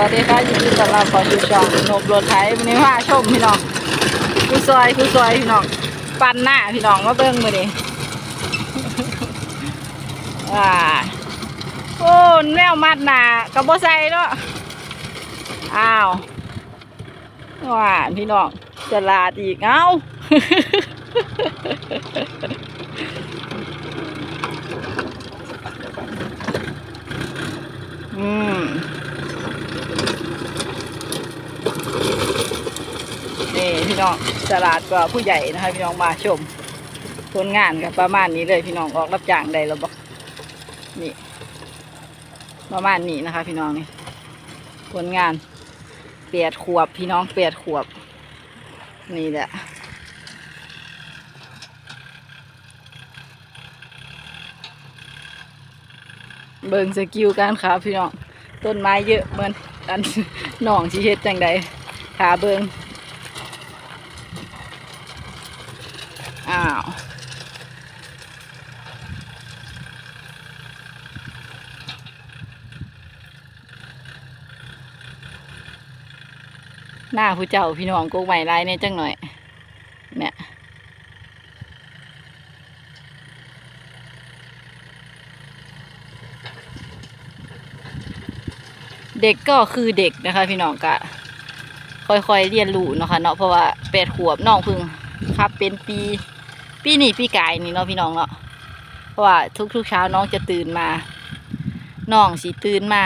วัสดีค่ะยินดีต้อนรับเข้าสู่ช่องนบรถไถวันนี้มาชมพี่น้องผู้ซอยผู้ซอยพี่น้องปั่นหน้าพี่น้องมาเบิ่งมื้อนี้ว้าโอ้แนวมัดหนากับบ่ใส่เนาะอ้าวว้าพี่น้องจะลาดอีกเอ้า อืม นี่ พี่น้องตลาดกว่าผู้ใหญ่นะคะพี่น้องมาชมผลงานกับประมาณนี้เลยพี่น้องออกรับจ้างได้แล้วบอกนี่ ประมาณนี้นะคะ พี่น้องนี่ผลงานเปียดขวบพี่น้องเปียดขวบ นี่แหละเบิ่งสกิลการขาพี่น้อง ต้นไม้เยอะเหมือนอันหนองชีเฮ็ดจังใดขาเบิ่ง อ้าวหน้าผู้เจ้าพี่น้องกูใหม่ลายเนี่ยจังหน่อย เนี่ยเด็กก็คือเด็กนะคะ พี่น้องกะค่อยๆเรียนรู้นะคะเนาะเพราะว่าแปดขวบน้องพึ่ง ครับ เป็นปีปีนี้ปีกายนี่เนาะพี่น้องเนาะเพราะว่าทุกๆเช้าน้องจะตื่นมาน้องสิตื่นมา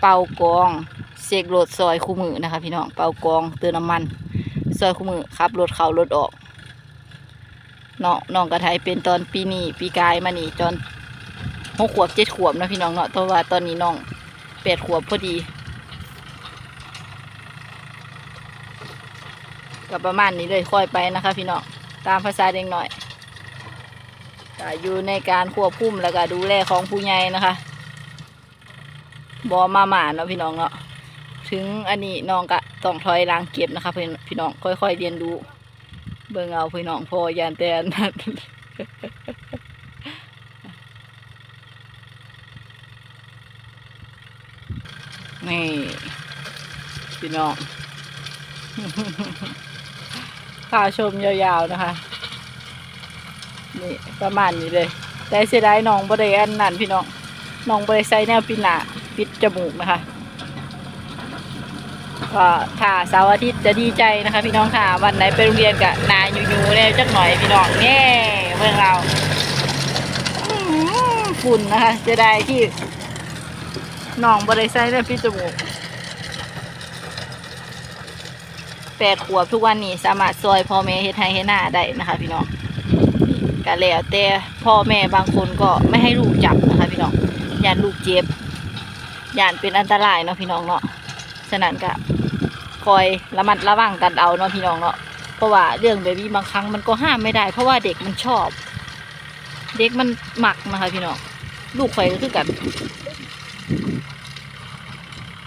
เป่ากองเสกรถซอยคู่มือนะคะ พี่น้องเป่ากองเติมน้ำมันซอยคู่มือขับรถเขารถออกน้องน้องกระไทยเป็นตอนปีนี้ปีกายมานี่ตอนหกขวบเจ็ดขวบนะพี่น้องเนาะเพราะว่าตอนนี้น้องแปดขวบพอดี ก็ประมาณนี้เลยค่อยไปนะคะ พี่น้องตามภาษาเด็กหน่อยก็อยู่ในการควบคุมแล้วก็ดูแลของผู้ใหญ่นะคะบอมาหมาเนาะพี่น้องเนาะถึงอันนี้น้องก็ต้องถอยล้างเก็บนะคะพี่พี่น้องค่อยๆเรียนรู้ เบิ่งเอาพี่น้องพอยานแต่อันนั้นนี่พี่น้อง พาชมยาวๆนะคะ นี่ประมาณนี้เลย แต่เสียดายน้องบริอันนั่นพี่น้องน้องบริใส่แนวปิดหนาปิดจมูกนะคะก็ถ้าเสาร์อาทิตย์จะดีใจนะคะ พี่น้องค่ะวันไหนไปโรงเรียนกะนาอยู่ๆเนี่ยจักหน่อยพี่น้องแง่เมื่อเราฝุ่นนะคะเสียดายที่น้องบริใส่แนวปิดจมูก แปดขวบทุกวันนี้สามารถซอยพ่อแม่เฮ็ดให้เฮ็ดหน้าได้นะคะ พี่น้องก็แล้วแต่พ่อแม่บางคนก็ไม่ให้ลูกจับนะคะ พี่น้องยานลูกเจ็บยานเป็นอันตรายเนาะพี่น้องเนาะฉะนั้นก็คอยระมัดระวังกันเอาเนาะพี่น้องเนาะเพราะว่าเรื่องแบบนี้บางครั้งมันก็ห้ามไม่ได้ เพราะว่าเด็กมันชอบ เด็กมันหมักนะคะพี่น้องลูกข่อยก็คือกัน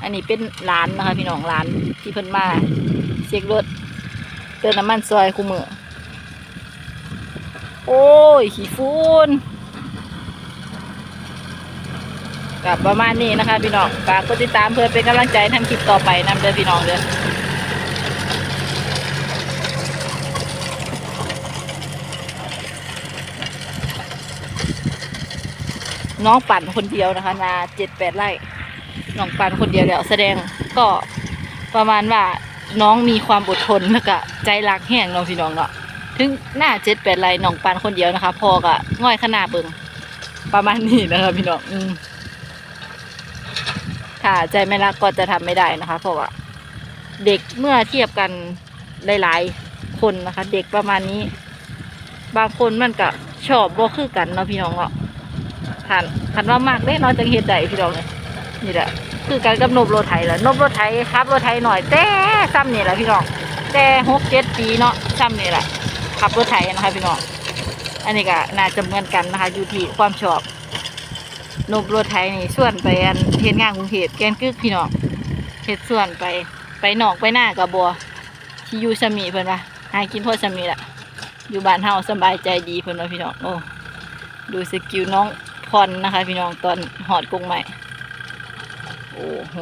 อันนี้เป็นร้านนะคะ พี่น้องร้านที่เพิ่นมา เช็ครถเติมน้ำมันซอยคู่มือโอ้ย ขี้ฝุ่นกับประมาณนี้นะคะพี่น้องฝากกดติดตามเพื่อเป็นกำลังใจทำคลิปต่อไปนำเด้อพี่น้องเด้อน้องปั่นคนเดียวนะคะ นาเจ็ดแปดไร่น้องปานคนเดียวแล้วแสดงก็ประมาณว่า น้องมีความอดทนแล้วก็ใจรักแห้งน้องพี่น้องเนาะถึงหน้าเจ็ดแปดไรน้องปานคนเดียวนะคะพอก็ง่อยขนาดเบิงประมาณนี้นะคะพี่น้องอืมถ้าใจไม่รักก็จะทำไม่ได้นะคะ เพราะว่าเด็กเมื่อเทียบกันหลายๆคนนะคะ เด็กประมาณนี้ บางคนมันก็ชอบบ่คือกันเนาะพี่น้องเนาะขันขันว่ามากเด้เนาะจังเฮ็ดได้พี่น้องเนี่ย นี่แหละคือการกับนบรถไถแหละนบรถไถขับรถไถหน่อยแต่ซ้ำนี่แหละพี่น้องแต่หกเจ็ดปีเนาะซ้ำนี่แหละขับรถไถนะคะพี่น้องอันนี้ก็น่าจะเหมือนกันนะคะ อยู่ที่ความชอบนบรถไถนี่ส่วนไปอันเฮ็ดงานกรุงเทพแกนกึกพี่น้องเฮ็ดส่วนไปไปนอกไปหน้ากับบัวที่อยู่สมีเพิ่นว่าหากินพ่อสมีแหละอยู่บ้านเฮาสบายใจดีเพิ่นว่าพี่น้องโอ้ดูสกิลน้องพรนะคะ พี่น้องตอนหอดกรงใหม่ โอ้โห